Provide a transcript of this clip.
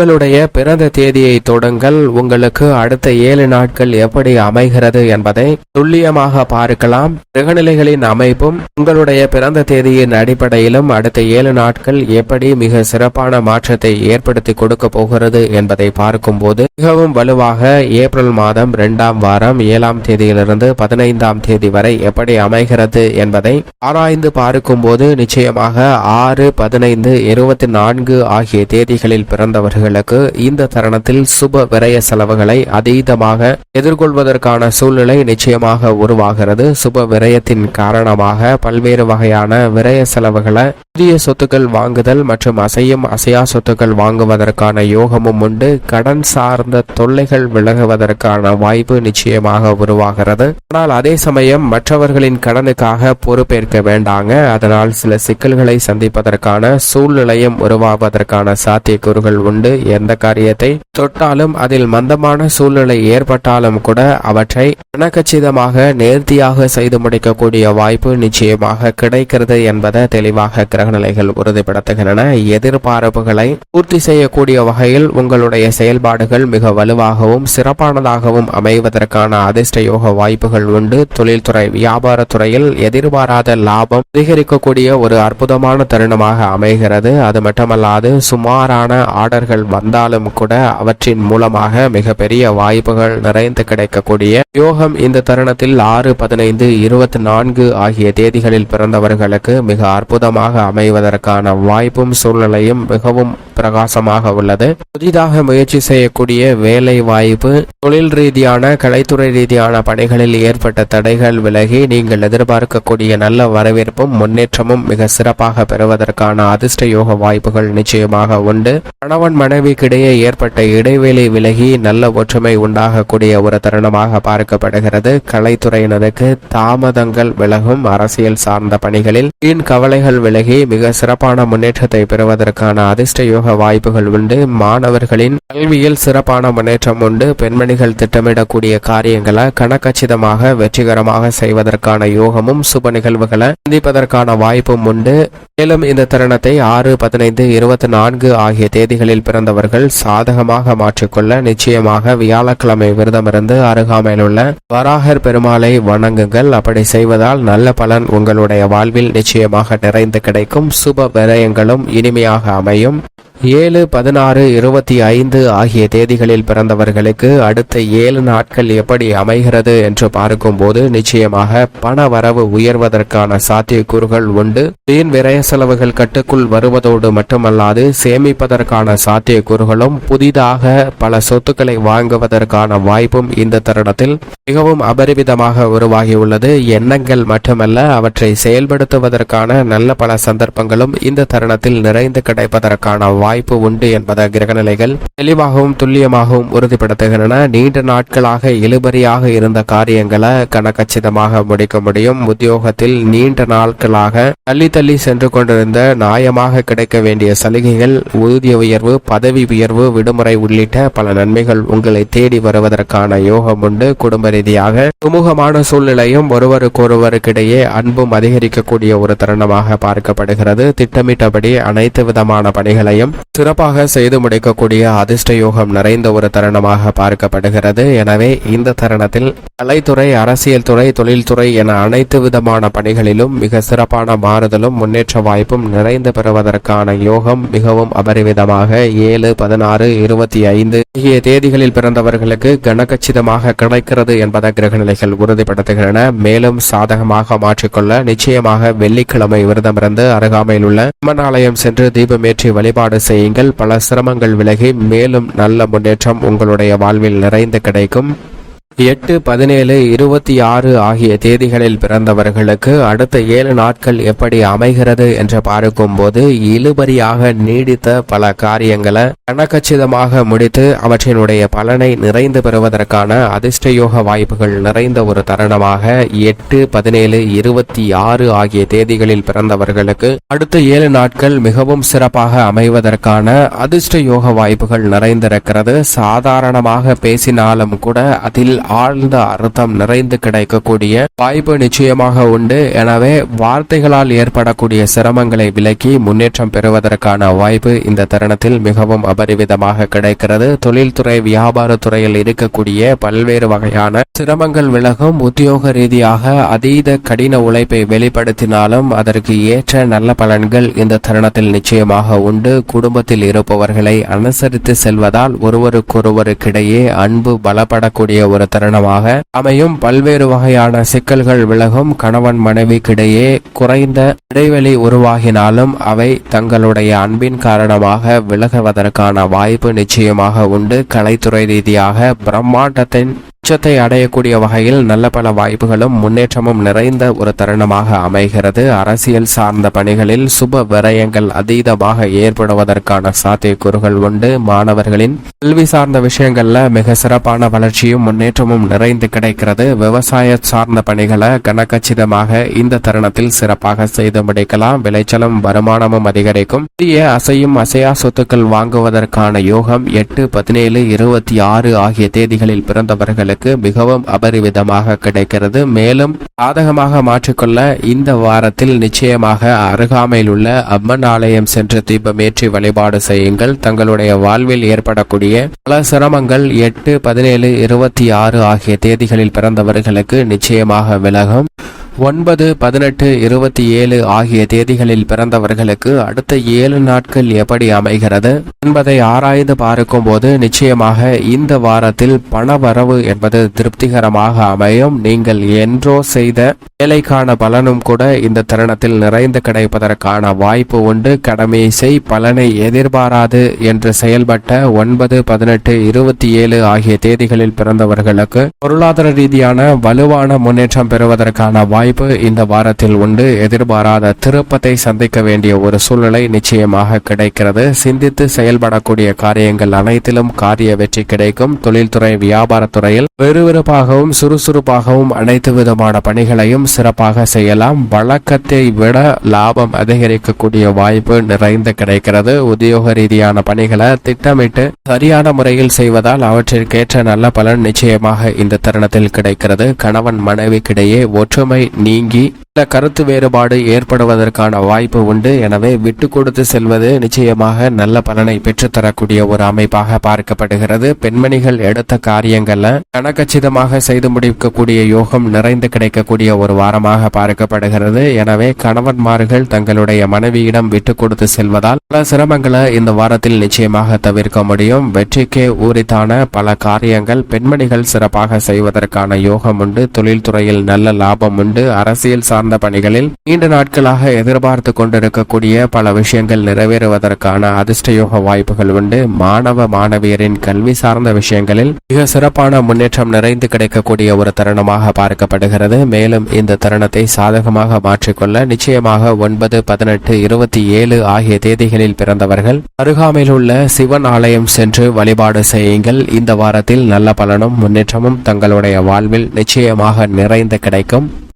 உங்களுடைய பிறந்த தேதியை தொடுங்கள். உங்களுக்கு அடுத்த ஏழு நாட்கள் எப்படி அமைகிறது என்பதை துல்லியமாக பார்க்கலாம். கிரகநிலைகளின் அமைப்பும் உங்களுடைய பிறந்த தேதியின் அடிப்படையிலும் அடுத்த ஏழு நாட்கள் எப்படி மிக சிறப்பான மாற்றத்தை ஏற்படுத்தி கொடுக்க போகிறது என்பதை பார்க்கும்போது மிகவும் வலுவாக ஏப்ரல் மாதம் இரண்டாம் வாரம் ஏழாம் தேதியிலிருந்து பதினைந்தாம் தேதி வரை எப்படி அமைகிறது என்பதை ஆராய்ந்து பார்க்கும்போது நிச்சயமாக ஆறு பதினைந்து இருபத்தி நான்கு ஆகிய தேதிகளில் பிறந்தவர்கள் பிறந்தவர்களுக்கு இந்த தருணத்தில் சுப விரய செலவுகளை அதீதமாக எதிர்கொள்வதற்கான சூழ்நிலை நிச்சயமாக உருவாகிறது. சுப விரயத்தின் காரணமாக பல்வேறு வகையான விரய செலவுகளை புதிய சொத்துக்கள் வாங்குதல் மற்றும் அசையும் அசையா சொத்துக்கள் வாங்குவதற்கான யோகமும் உண்டு. கடன் சார்ந்த தொல்லைகள் விலகுவதற்கான வாய்ப்பு நிச்சயமாக உருவாகிறது. ஆனால் அதே சமயம் மற்றவர்களின் கடனுக்காக பொறுப்பேற்க வேண்டாங்க. அதனால் சில சிக்கல்களை சந்திப்பதற்கான சூழ்நிலையும் உருவாவதற்கான சாத்தியக்கூறுகள் உண்டு. எந்த காரியத்தை தொட்டாலும் அதில் மந்தமான சூழ்நிலை ஏற்பட்டாலும் கூட அவற்றை கணக்கச்சிதமாக நேர்த்தியாக செய்து முடிக்கக்கூடிய வாய்ப்பு நிச்சயமாக கிடைக்கிறது என்பதை தெளிவாக கிரகநிலைகள் உறுதிப்படுத்துகின்றன. எதிர்பார்ப்புகளை பூர்த்தி செய்யக்கூடிய வகையில் உங்களுடைய செயல்பாடுகள் மிக வலுவாகவும் சிறப்பானதாகவும் அமைவதற்கான அதிர்ஷ்ட யோக வாய்ப்புகள் உண்டு. தொழில்துறை வியாபாரத்துறையில் எதிர்பாராத லாபம் அதிகரிக்கக்கூடிய ஒரு அற்புதமான தருணமாக அமைகிறது. அது மட்டுமல்லாது சுமாரான ஆர்டர்கள் வந்தாலும் கூட அவற்றின் மூலமாக மிகப்பெரிய வாய்ப்புகள் நிறைந்து கிடைக்கக்கூடிய யோகம் இந்த தருணத்தில் ஆறு பதினைந்து இருபத்தி நான்கு ஆகிய தேதிகளில் பிறந்தவர்களுக்கு மிக அற்புதமாக அமைவதற்கான வாய்ப்பும் சூழ்நிலையும் மிகவும் பிரகாசமாக உள்ளது. புதிதாக முயற்சி செய்யக்கூடிய வேலை வாய்ப்பு தொழில் ரீதியான கலைத்துறை ரீதியான பணிகளில் ஏற்பட்ட தடைகள் விலகி நீங்கள் எதிர்பார்க்கக்கூடிய நல்ல வரவேற்பும் முன்னேற்றமும் மிக சிறப்பாக பெறுவதற்கான அதிர்ஷ்ட யோக வாய்ப்புகள் நிச்சயமாக உண்டு. கணவன் மனைவிக்கிடையே ஏற்பட்ட இடைவெளி விலகி நல்ல ஒற்றுமை உண்டாகக்கூடிய ஒரு தருணமாக பார்க்கப்படுகிறது. கலைத்துறையினருக்கு தாமதங்கள் விலகும் அரசியல் சார்ந்த பணிகளில் வீண் கவலைகள் விலகி மிக சிறப்பான முன்னேற்றத்தை பெறுவதற்கான அதிர்ஷ்ட யோக வாய்ப்புகள் உண்டு. மாணவர்களின் கல்வியில் சிறப்பான முன்னேற்றம் உண்டு. பெண்மணிகள் திட்டமிடக்கூடிய காரியங்களை கணக்கச்சிதமாக வெற்றிகரமாக செய்வதற்கான யோகமும் சுப நிகழ்வுகளை சந்திப்பதற்கான வாய்ப்பும் உண்டு. மேலும் இந்த தருணத்தை ஆறு பதினைந்து இருபத்தி நான்கு ஆகிய தேதிகளில் பிறந்தவர்கள் சாதகமாக மாற்றிக்கொள்ள நிச்சயமாக வியாழக்கிழமை விரதமிருந்து அருகாமையில் உள்ள வராகர் பெருமாளை வணங்குங்கள். அப்படி செய்வதால் நல்ல பலன் உங்களுடைய வாழ்வில் நிச்சயமாக நிறைந்து கிடைக்கும். சுப விரயங்களும் இனிமையாக அமையும். ஏழு பதினாறு இருபத்தி ஐந்து ஆகிய தேதிகளில் பிறந்தவர்களுக்கு அடுத்த ஏழு நாட்கள் எப்படி அமைகிறது என்று பார்க்கும்போது நிச்சயமாக பண வரவு உயர்வதற்கான சாத்தியக்கூறுகள் உண்டு. வீண் விரய செலவுகள் கட்டுக்குள் வருவதோடு மட்டுமல்லாது சேமிப்பதற்கான சாத்தியக்கூறுகளும் புதிதாக பல சொத்துக்களை வாங்குவதற்கான வாய்ப்பும் இந்த தருணத்தில் மிகவும் அபரிமிதமாக உருவாகியுள்ளது. எண்ணங்கள் மட்டுமல்ல அவற்றை செயல்படுத்துவதற்கான நல்ல பல சந்தர்ப்பங்களும் இந்த தருணத்தில் நிறைந்து கிடைப்பதற்கான வாய்ப்பு வாய்ப்பு உண்டு என்பதை கிரகநிலைகள் தெளிவாகவும் துல்லியமாகவும் உறுதிப்படுத்துகின்றன. நீண்ட நாட்களாக இழுபறியாக இருந்த காரியங்களை கணக்கச்சிதமாக முடிக்க முடியும். உத்தியோகத்தில் நீண்ட நாட்களாக தள்ளி தள்ளி சென்று கொண்டிருந்த நியாயமாக கிடைக்க வேண்டிய சலுகைகள் ஊதிய உயர்வு பதவி உயர்வு விடுமுறை உள்ளிட்ட பல நன்மைகள் உங்களை தேடி வருவதற்கான யோகம் உண்டு. குடும்ப ரீதியாக சுமூகமான சூழ்நிலையும் ஒருவருக்கொருவருக்கிடையே அன்பும் அதிகரிக்கக்கூடிய ஒரு தருணமாக பார்க்கப்படுகிறது. திட்டமிட்டபடி அனைத்து விதமான பணிகளையும் சிறப்பாக செய்து முடிக்கக்கூடிய அதிர்ஷ்ட யோகம் நிறைந்த ஒரு தருணமாக பார்க்கப்படுகிறது. எனவே இந்த தருணத்தில் கலைத்துறை அரசியல் துறை தொழில்துறை என அனைத்து விதமான பணிகளிலும் மிக சிறப்பான மாறுதலும் முன்னேற்ற வாய்ப்பும் நிறைந்து பெறுவதற்கான யோகம் மிகவும் அபரிவிதமாக ஏழு பதினாறு இருபத்தி ஐந்து ஆகிய தேதிகளில் பிறந்தவர்களுக்கு கனகச்சிதமாக கிடைக்கிறது என்பதை கிரகநிலைகள் உறுதிப்படுத்துகின்றன. மேலும் சாதகமாக மாற்றிக்கொள்ள நிச்சயமாக வெள்ளிக்கிழமை விரதமிருந்து அருகாமையில் உள்ள அம்மன் ஆலயம் சென்று தீபமேற்றி வழிபாடு செய்யுங்கள். பல சிரமங்கள் விலகி மேலும் நல்ல முன்னேற்றம் உங்களுடைய வாழ்வில் நிறைந்து கிடைக்கும். எட்டு பதினேழு இருபத்தி ஆறு ஆகிய தேதிகளில் பிறந்தவர்களுக்கு அடுத்த ஏழு நாட்கள் எப்படி அமைகிறது என்று பார்க்கும்போது இழுபறியாக நீடித்த பல காரியங்களை கணக்கச்சிதமாக முடித்து அவற்றினுடைய பலனை நிறைந்து பெறுவதற்கான அதிர்ஷ்ட யோக வாய்ப்புகள் நிறைந்த ஒரு தருணமாக எட்டு பதினேழு இருபத்தி ஆறு ஆகிய தேதிகளில் பிறந்தவர்களுக்கு அடுத்த ஏழு நாட்கள் மிகவும் சிறப்பாக அமைவதற்கான அதிர்ஷ்ட யோக வாய்ப்புகள் நிறைந்திருக்கிறது. சாதாரணமாக பேசினாலும் கூட அதில் ஆழ்ந்த அர்த்தம் நிறைந்து கிடைக்கக்கூடிய வாய்ப்பு நிச்சயமாக உண்டு. எனவே வார்த்தைகளால் ஏற்படக்கூடிய சிரமங்களை விலக்கி முன்னேற்றம் பெறுவதற்கான வாய்ப்பு இந்த தருணத்தில் மிகவும் அபரிவிதமாக கிடைக்கிறது. தொழில்துறை வியாபார துறையில் இருக்கக்கூடிய பல்வேறு வகையான சிரமங்கள் விலகும். உத்தியோக ரீதியாக அதீத கடின உழைப்பை வெளிப்படுத்தினாலும் அதற்கு ஏற்ற நல்ல பலன்கள் இந்த தருணத்தில் நிச்சயமாக உண்டு. குடும்பத்தில் இருப்பவர்களை அனுசரித்து செல்வதால் ஒருவருக்கொருவருக்கிடையே அன்பு பலப்படக்கூடிய ஒரு தருணமாக அமையும் பல்வேறு வகையான சிக்கல்கள் விலகும் கணவன் மனைவிக்கிடையே குறைந்த இடைவெளி உருவாகினாலும் அவை தங்களுடைய அன்பின் காரணமாக விலகுவதற்கான வாய்ப்பு நிச்சயமாக உண்டு. கலைத்துறை ரீதியாக பிரம்மாண்டத்தின் உச்சத்தை அடையக்கூடிய வகையில் நல்ல பல வாய்ப்புகளும் முன்னேற்றமும் நிறைந்த ஒரு தருணமாக அமைகிறது. அரசியல் சார்ந்த பணிகளில் சுப விரயங்கள் அதீதமாக ஏற்படுவதற்கான சாத்தியக்கூறுகள் உண்டு. மாணவர்களின் கல்வி சார்ந்த விஷயங்கள்ல மிக சிறப்பான வளர்ச்சியும் முன்னேற்றமும் நிறைந்து கிடைக்கிறது. விவசாய சார்ந்த பணிகளை கனக்கச்சிதமாக இந்த தருணத்தில் சிறப்பாக செய்து முடிக்கலாம். விளைச்சலும் வருமானமும் அதிகரிக்கும். புதிய அசையும் அசையா சொத்துக்கள் வாங்குவதற்கான யோகம் எட்டு பதினேழு இருபத்தி ஆறு ஆகிய தேதிகளில் பிறந்தவர்களுக்கு மிகவும் அபரிவிதமாக கிடைக்கிறது. மேலும் சாதகமாக மாற்றிக்கொள்ள இந்த வாரத்தில் நிச்சயமாக அருகாமையில் உள்ள அம்மன் ஆலயம் சென்று தீபமேற்றி வழிபாடு செய்யுங்கள். தங்களுடைய வாழ்வில் ஏற்படக்கூடிய பல சிரமங்கள் எட்டு பதினேழு இருபத்தி ஆறு ஆகிய தேதிகளில் பிறந்தவர்களுக்கு நிச்சயமாக விலகும். ஒன்பது பதினெட்டு இருபத்தி ஏழு ஆகிய தேதிகளில் பிறந்தவர்களுக்கு அடுத்த ஏழு நாட்கள் எப்படி அமைகிறது என்பதை ஆராய்ந்து பார்க்கும் போது நிச்சயமாக இந்த வாரத்தில் பண வரவு என்பது திருப்திகரமாக அமையும். நீங்கள் என்றோ செய்த வேலைக்கான பலனும் கூட இந்த தருணத்தில் நிறைந்து கிடைப்பதற்கான வாய்ப்பு உண்டு. கடமையை செய் பலனை எதிர்பாராது என்று செயல்பட்ட ஒன்பது பதினெட்டு இருபத்தி ஏழு ஆகிய தேதிகளில் பிறந்தவர்களுக்கு பொருளாதார ரீதியான வலுவான முன்னேற்றம் பெறுவதற்கான வாய்ப்பு இந்த வாரத்தில் உண்டு. எதிர்பாராத திருப்பத்தை சந்திக்க வேண்டிய ஒரு சூழ்நிலை நிச்சயமாக கிடைக்கிறது. சிந்தித்து செயல்படக்கூடிய காரியங்கள் அனைத்திலும் காரிய வெற்றி கிடைக்கும். தொழில்துறை வியாபாரத்துறையில் விறுவிறுப்பாகவும் சுறுசுறுப்பாகவும் அனைத்து விதமான பணிகளையும் சிறப்பாக செய்யலாம். வழக்கத்தை விட லாபம் அதிகரிக்கக்கூடிய வாய்ப்பு நிறைந்து கிடைக்கிறது. உத்தியோக ரீதியான பணிகளை திட்டமிட்டு சரியான முறையில் செய்வதால் அவற்றிற்கேற்ற நல்ல பலன் நிச்சயமாக இந்த தருணத்தில் கிடைக்கிறது. கணவன் மனைவிக்கிடையே ஒற்றுமை நீங்கி சில கருத்து வேறுபாடு ஏற்படுவதற்கான வாய்ப்பு உண்டு. எனவே விட்டு கொடுத்து செல்வது நிச்சயமாக நல்ல பலனை பெற்றுத்தரக்கூடிய ஒரு அமைப்பாக பார்க்கப்படுகிறது. பெண்மணிகள் எடுத்த காரியங்கள்ல கனக்கச்சிதமாக செய்து முடிக்கக்கூடிய யோகம் நிறைந்து கிடைக்கக்கூடிய ஒரு வாரமாக பார்க்கப்படுகிறது. எனவே கணவன்மார்கள் தங்களுடைய மனைவியிடம் விட்டு கொடுத்து செல்வதால் பல சிரமங்களை இந்த வாரத்தில் நிச்சயமாக தவிர்க்க முடியும். வெற்றிக்கே ஊரித்தான பல காரியங்கள் பெண்மணிகள் சிறப்பாக செய்வதற்கான யோகம் உண்டு. தொழில்துறையில் நல்ல லாபம் உண்டு. அரசியல் சார்ந்த சார்ந்த பணிகளில் நீண்ட நாட்களாக எதிர்பார்த்து கொண்டிருக்கக்கூடிய பல விஷயங்கள் நிறைவேறுவதற்கான அதிர்ஷ்டயோக வாய்ப்புகள் உண்டு. மாணவ மாணவியரின் கல்வி சார்ந்த விஷயங்களில் மிக சிறப்பான முன்னேற்றம் நிறைந்து கிடைக்கக்கூடிய ஒரு தருணமாக பார்க்கப்படுகிறது. மேலும் இந்த தருணத்தை சாதகமாக மாற்றிக்கொள்ள நிச்சயமாக ஒன்பது பதினெட்டு இருபத்தி ஏழு ஆகிய தேதிகளில் பிறந்தவர்கள் அருகாமையில் உள்ள சிவன் ஆலயம் சென்று வழிபாடு செய்யுங்கள். இந்த வாரத்தில் நல்ல பலனும் முன்னேற்றமும் தங்களுடைய வாழ்வில் நிச்சயமாக நிறைந்து கிடைக்கும்.